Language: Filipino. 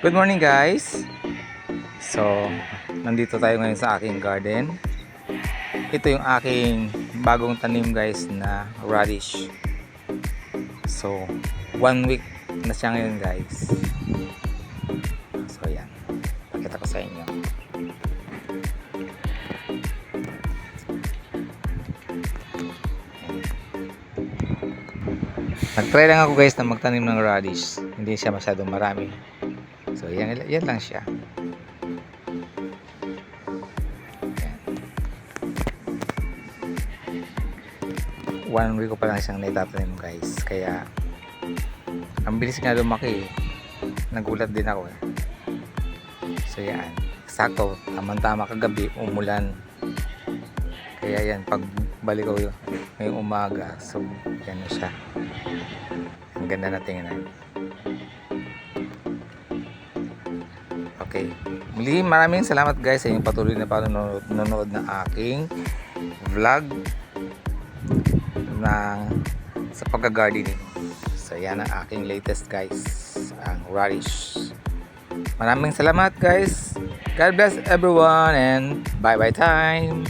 Good morning guys! So, nandito tayo ngayon sa aking garden. Ito yung aking bagong tanim guys na radish. So, one week na siya ngayon guys. So, yan. Pakita ko sa inyo. Nag-try lang ako guys na magtanim ng radish. Hindi siya masyadong marami. So, yan, yan lang siya. Yan. One week ko pa lang siyang naitatanim guys. Kaya, ang bilis nga lumaki eh. Nagulat din ako eh. So, yan. Sakto, tamang-tama kagabi, umulan. Kaya yan, pag balik ko ngayong umaga, so, yan na siya. Ang ganda na tingnan. Okay. Muli, maraming salamat guys sa inyong patuloy na panonood ng aking vlog ng sa pagka-gardening. So, yan ang aking latest guys. Ang radish. Maraming salamat guys. God bless everyone and bye-bye time.